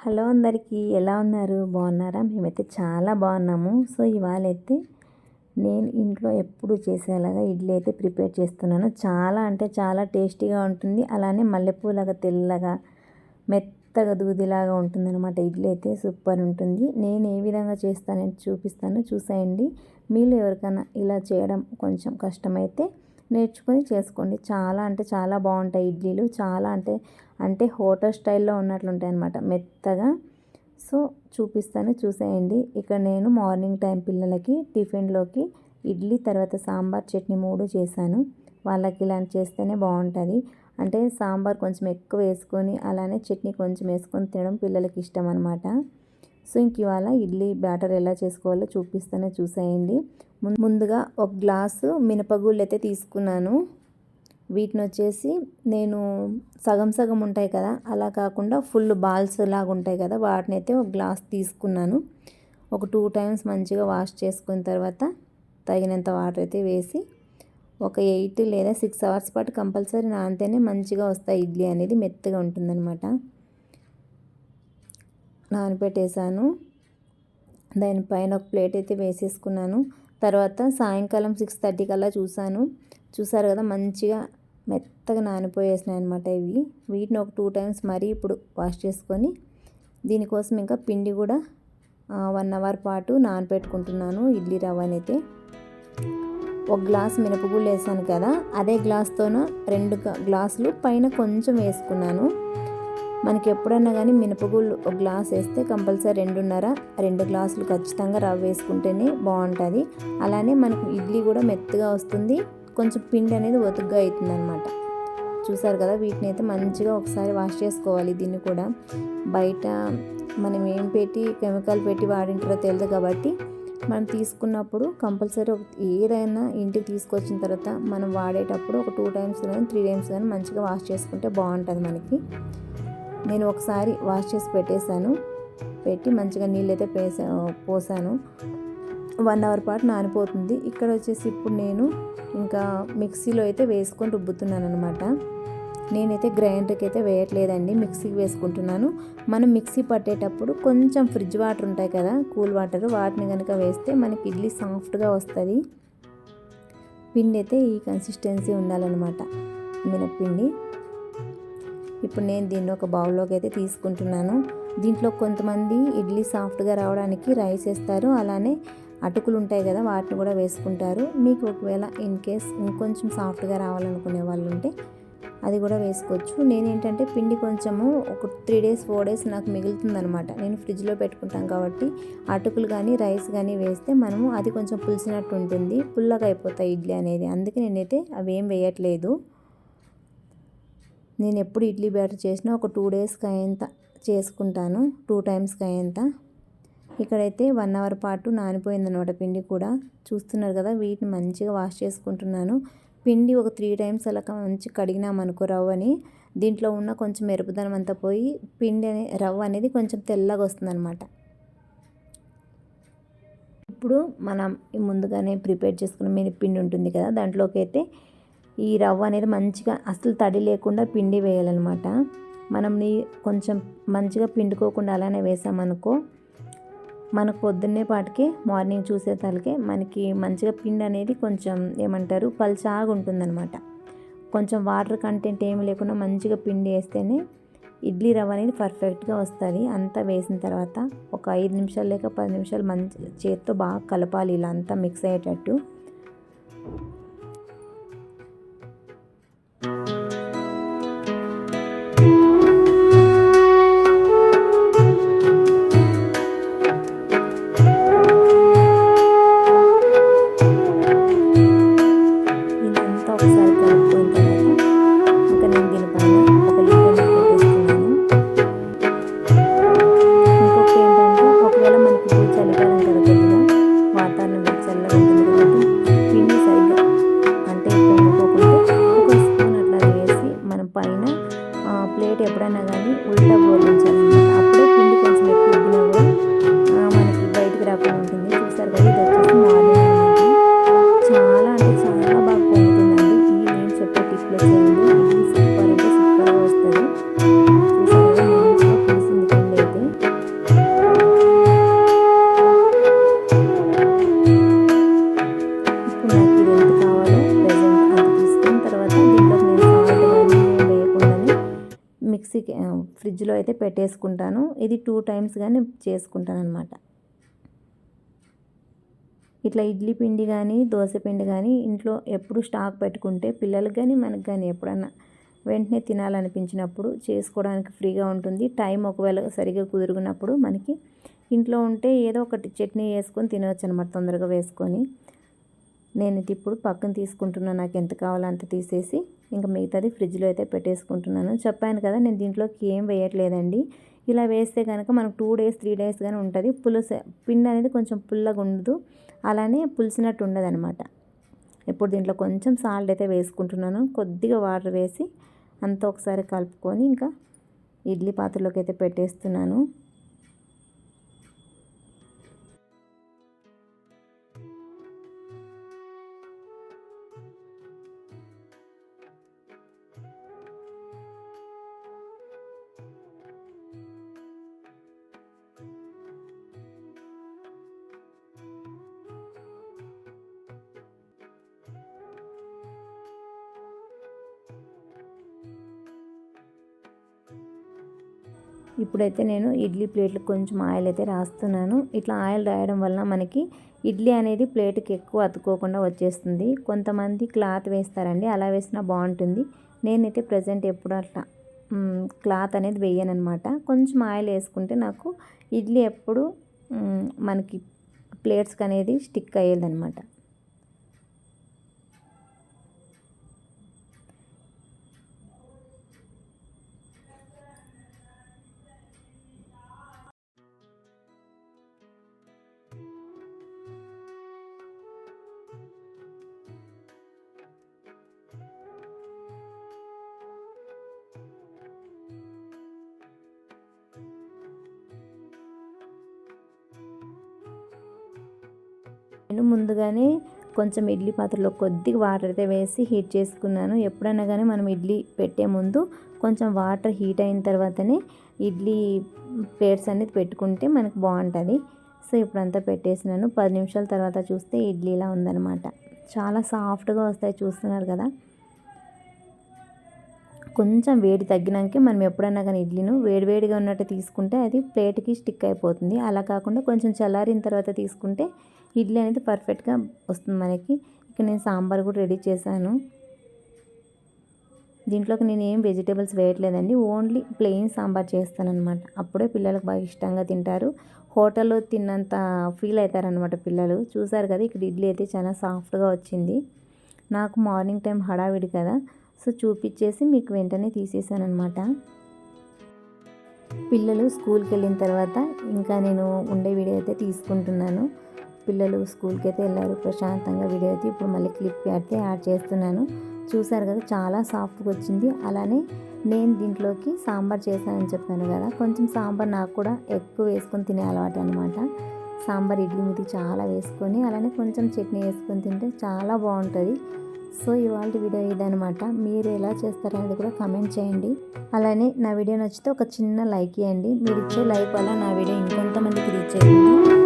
Hello అందరికీ ఎలా ఉన్నారు? బాగున్నారా? మేమైతే చాలా బాగున్నాము. సో ఇవాళ అయితే నేను ఇంట్లో ఎప్పుడు చేసేలాగా ఇడ్లీ అయితే ప్రిపేర్ చేస్తున్నాను. చాలా అంటే చాలా టేస్టీగా ఉంటుంది. అలానే మల్లెపూలాగా తెల్లగా మెత్తగా దూదిలాగా ఉంటుంది అనమాట ఇడ్లీ అయితే సూపర్ ఉంటుంది. నేను ఏ విధంగా చేస్తానని చూపిస్తాను. చూసేయండి. మీరు ఎవరికైనా ఇలా చేయడం కొంచెం కష్టమైతే నేర్చుకొని చేసుకోండి. చాలా అంటే చాలా బాగుంటాయి ఇడ్లీలు. చాలా అంటే అంటే హోటల్ స్టైల్లో ఉన్నట్లు ఉంటాయి అనమాట మెత్తగా. సో చూపిస్తాను చూసేయండి. ఇక్కడ నేను మార్నింగ్ టైం పిల్లలకి టిఫిన్లోకి ఇడ్లీ తర్వాత సాంబార్ చట్నీ మూడు చేశాను. వాళ్ళకి ఇలాంటి చేస్తేనే బాగుంటుంది. అంటే సాంబార్ కొంచెం ఎక్కువ వేసుకొని అలానే చట్నీ కొంచెం వేసుకొని తినడం పిల్లలకి ఇష్టం అనమాట సో ఇంక ఇవాళ ఇడ్లీ బ్యాటర్ ఎలా చేసుకోవాలో చూపిస్తానో చూసేయండి. ముందుగా ఒక గ్లాసు మినపగుళ్ళు అయితే తీసుకున్నాను. వీటిని వచ్చేసి నేను సగం సగం ఉంటాయి కదా అలా కాకుండా ఫుల్ బాల్స్ లాగా ఉంటాయి కదా వాటిని అయితే ఒక గ్లాస్ తీసుకున్నాను. ఒక టూ టైమ్స్ మంచిగా వాష్ చేసుకున్న తర్వాత తగినంత వాటర్ అయితే వేసి ఒక ఎయిట్ లేదా సిక్స్ అవర్స్ పాటు కంపల్సరీ నానితేనే మంచిగా వస్తాయి ఇడ్లీ అనేది మెత్తగా ఉంటుందన్నమాట. నానబెట్టేశాను. దానిపైన ఒక ప్లేట్ అయితే వేసేసుకున్నాను. తర్వాత సాయంకాలం సిక్స్ థర్టీ కల్లా చూశాను. చూసారు కదా మంచిగా మెత్తగా నానిపోయేసినాయి అనమాట ఇవి. వీటిని ఒక టూ టైమ్స్ మరీ ఇప్పుడు వాష్ చేసుకొని దీనికోసం ఇంకా పిండి కూడా వన్ అవర్ పాటు నానబెట్టుకుంటున్నాను ఇడ్లీ రవ్వ అయితే ఒక గ్లాస్ మినపగుళ్ళు వేసాను కదా అదే గ్లాస్తోన రెండు గ్లాసులు పైన కొంచెం వేసుకున్నాను. మనకి ఎప్పుడన్నా కానీ మినపగుళ్ళు ఒక గ్లాస్ వేస్తే కంపల్సరీ రెండున్నర రెండు గ్లాసులు ఖచ్చితంగా రవ్వ వేసుకుంటేనే బాగుంటుంది అలానే మనకు ఇడ్లీ కూడా మెత్తగా వస్తుంది. కొంచెం పిండి అనేది ఒతుగ్గా అవుతుంది అనమాట చూసారు కదా వీటిని అయితే మంచిగా ఒకసారి వాష్ చేసుకోవాలి దీన్ని కూడా. బయట మనం ఏం పెట్టి కెమికల్ పెట్టి వాడింటారో తెలియదు కాబట్టి మనం తీసుకున్నప్పుడు కంపల్సరీ ఏదైనా ఇంటికి తీసుకొచ్చిన తర్వాత మనం వాడేటప్పుడు ఒక టూ టైమ్స్ కానీ త్రీ టైమ్స్ కానీ మంచిగా వాష్ చేసుకుంటే బాగుంటుంది మనకి. నేను ఒకసారి వాష్ చేసి పెట్టేశాను. పెట్టి మంచిగా నీళ్ళైతే పేసా పోసాను. వన్ అవర్ పాటు నానిపోతుంది. ఇక్కడ వచ్చేసి ఇప్పుడు నేను ఇంకా మిక్సీలో అయితే వేసుకొని రుబ్బుతున్నాను అనమాట నేనైతే గ్రైండర్కి అయితే వేయట్లేదండి మిక్సీకి వేసుకుంటున్నాను. మనం మిక్సీ పట్టేటప్పుడు కొంచెం ఫ్రిడ్జ్ వాటర్ ఉంటాయి కదా కూల్ వాటర్ వాటిని కనుక వేస్తే మనకి ఇడ్లీ సాఫ్ట్గా వస్తుంది. పిండి అయితే ఈ కన్సిస్టెన్సీ ఉండాలన్నమాట. మినప్పిండి. ఇప్పుడు నేను దీన్ని ఒక బౌల్లోకి అయితే తీసుకుంటున్నాను. దీంట్లో కొంతమంది ఇడ్లీ సాఫ్ట్గా రావడానికి రైస్ వేస్తారు. అలానే అటుకులు ఉంటాయి కదా వాటిని కూడా వేసుకుంటారు. మీకు ఒకవేళ ఇన్ కేస్ ఇంకొంచెం సాఫ్ట్గా రావాలనుకునే వాళ్ళు ఉంటే అది కూడా వేసుకోవచ్చు. నేనేంటంటే పిండి కొంచెము ఒక త్రీ డేస్ ఫోర్ డేస్ నాకు మిగులుతుందనమాట నేను ఫ్రిడ్జ్లో పెట్టుకుంటాం కాబట్టి అటుకులు కానీ రైస్ కానీ వేస్తే మనము అది కొంచెం పులిసినట్టు ఉంటుంది. పుల్లగా అయిపోతాయి ఇడ్లీ అనేది. అందుకే నేనైతే అవి ఏం వేయట్లేదు. నేను ఎప్పుడు ఇడ్లీ బ్యాటర్ చేసినా ఒక టూ డేస్కి అయ్యేంత చేసుకుంటాను టూ టైమ్స్కి అయ్యేంత. ఇక్కడైతే వన్ అవర్ పాటు నానిపోయిందనమాట పిండి కూడా. చూస్తున్నారు కదా వీటిని మంచిగా వాష్ చేసుకుంటున్నాను. పిండి ఒక త్రీ టైమ్స్ అలా మంచి కడిగినామనుకో రవ్వని దీంట్లో ఉన్న కొంచెం మెరుపుదనం అంతా పోయి పిండి అనే రవ్వ అనేది కొంచెం తెల్లగా వస్తుందన్నమాట ఇప్పుడు మనం ముందుగానే ప్రిపేర్ చేసుకున్న మినపిండి ఉంటుంది కదా దాంట్లోకి అయితే ఈ రవ్వ అనేది మంచిగా అసలు తడి లేకుండా పిండి వేయాలన్నమాట. మనం నీ కొంచెం మంచిగా పిండుకోకుండా అలానే వేసామనుకో మనకు పొద్దున్నే పాటికి మార్నింగ్ చూసే తలకే మనకి మంచిగా పిండి అనేది కొంచెం ఏమంటారు పల్చాగా ఉంటుందన్నమాట. కొంచెం వాటర్ కంటెంట్ ఏమి లేకుండా మంచిగా పిండి వేస్తేనే ఇడ్లీ రవ్వ అనేది పర్ఫెక్ట్గా వస్తుంది. అంతా వేసిన తర్వాత ఒక ఐదు నిమిషాలు లేక పది నిమిషాలు మంచి చేతితో బాగా కలపాలి. ఇలా అంతా మిక్స్ అయ్యేటట్టు ఫ్రిడ్జ్లో అయితే పెట్టేసుకుంటాను. ఇది టూ టైమ్స్ కానీ చేసుకుంటాను అనమాట ఇట్లా ఇడ్లీ పిండి కానీ దోశ పిండి కానీ ఇంట్లో ఎప్పుడు స్టాక్ పెట్టుకుంటే పిల్లలకు కానీ మనకు కానీ ఎప్పుడన్నా వెంటనే తినాలనిపించినప్పుడు చేసుకోవడానికి ఫ్రీగా ఉంటుంది. టైం ఒకవేళ సరిగా కుదురుకున్నప్పుడు మనకి ఇంట్లో ఉంటే ఏదో ఒకటి చట్నీ వేసుకొని తినవచ్చు అనమాట తొందరగా వేసుకొని. నేను ఇప్పుడు పక్కన తీసుకుంటున్నాను నాకు ఎంత కావాలో అంత తీసేసి ఇంకా మిగతాది ఫ్రిడ్జ్లో అయితే పెట్టేసుకుంటున్నాను. చెప్పాను కదా నేను దీంట్లోకి ఏం వేయట్లేదండి. ఇలా వేస్తే కనుక మనకు టూ డేస్ త్రీ డేస్ కానీ ఉంటుంది. పులుసు పిండి అనేది కొంచెం పుల్లగా ఉండదు. అలానే పులిసినట్టు ఉండదు అనమాట ఇప్పుడు దీంట్లో కొంచెం సాల్ట్ అయితే వేసుకుంటున్నాను. కొద్దిగా వాటర్ వేసి అంతా ఒకసారి కలుపుకొని ఇంకా ఇడ్లీ పాత్రలోకి అయితే పెట్టేస్తున్నాను. ఇప్పుడైతే నేను ఇడ్లీ ప్లేట్లు కొంచెం ఆయిల్ అయితే రాస్తున్నాను. ఇట్లా ఆయిల్ రాయడం వలన మనకి ఇడ్లీ అనేది ప్లేట్కి ఎక్కువ అతుక్కోకుండా వచ్చేస్తుంది. కొంతమంది క్లాత్ వేస్తారండి అలా వేసినా బాగుంటుంది. నేనైతే ప్రజెంట్ ఎప్పుడు అట్లా క్లాత్ అనేది వేయనమాట కొంచెం ఆయిల్ వేసుకుంటే నాకు ఇడ్లీ ఎప్పుడు మనకి ప్లేట్స్కి అనేది స్టిక్ అయ్యేదన్నమాట నేను ముందుగానే కొంచెం ఇడ్లీ పాత్రలో కొద్దిగా వాటర్ అయితే వేసి హీట్ చేసుకున్నాను. ఎప్పుడైనా కానీ మనం ఇడ్లీ పెట్టే ముందు కొంచెం వాటర్ హీట్ అయిన తర్వాతనే ఇడ్లీ ప్లేట్స్ అనేది పెట్టుకుంటే మనకు బాగుంటుంది. సో ఇప్పుడంతా పెట్టేసినాను. పది నిమిషాల తర్వాత చూస్తే ఇడ్లీ ఇలా ఉందన్నమాట. చాలా సాఫ్ట్గా వస్తాయి చూస్తున్నారు కదా. కొంచెం వేడి తగ్గినాకే మనం ఎప్పుడైనా కానీ ఇడ్లీను వేడివేడిగా ఉన్నట్టు తీసుకుంటే అది ప్లేట్కి స్టిక్ అయిపోతుంది. అలా కాకుండా కొంచెం చల్లారిన తర్వాత తీసుకుంటే ఇడ్లీ అనేది పర్ఫెక్ట్గా వస్తుంది మనకి. ఇక్కడ నేను సాంబార్ కూడా రెడీ చేశాను. దీంట్లోకి నేను ఏం వెజిటేబుల్స్ వేయట్లేదండి. ఓన్లీ ప్లెయిన్ సాంబార్ చేస్తానన్నమాట. అప్పుడే పిల్లలకు బాగా ఇష్టంగా తింటారు. హోటల్లో తిన్నంత ఫీల్ అవుతారనమాట పిల్లలు. చూసారు కదా ఇక్కడ ఇడ్లీ అయితే చాలా సాఫ్ట్గా వచ్చింది. నాకు మార్నింగ్ టైం హడావిడి కదా. సో చూపించేసి మీకు వెంటనే తీసేసాను అనమాట పిల్లలు స్కూల్కి వెళ్ళిన తర్వాత ఇంకా నేను ఉండే వీడియో అయితే తీసుకుంటున్నాను. పిల్లలు స్కూల్కి అయితే వెళ్ళారు ప్రశాంతంగా వీడియో అయితే ఇప్పుడు మళ్ళీ క్లిప్ అయితే యాడ్ చేస్తున్నాను. చూసారు కదా చాలా సాఫ్ట్గా వచ్చింది అలానే నేను దీంట్లోకి సాంబార్ చేశానని చెప్పాను కదా కొంచెం సాంబార్ నాకు కూడా ఎక్కువ వేసుకొని తినే అలవాటు అనమాట సాంబార్ ఇడ్లీ మీద చాలా వేసుకొని అలానే కొంచెం చట్నీ వేసుకొని తింటే చాలా బాగుంటుంది. సో ఇవాళ వీడియో ఇదనమాట మీరు ఎలా చేస్తారనేది కూడా కమెంట్ చేయండి. అలానే నా వీడియో నచ్చితే ఒక చిన్న లైక్ ఇవ్వండి మీరు ఇచ్చే లైక్ వల్ల నా వీడియో ఇంకొంతమందికి రీచ్ అయ్యింది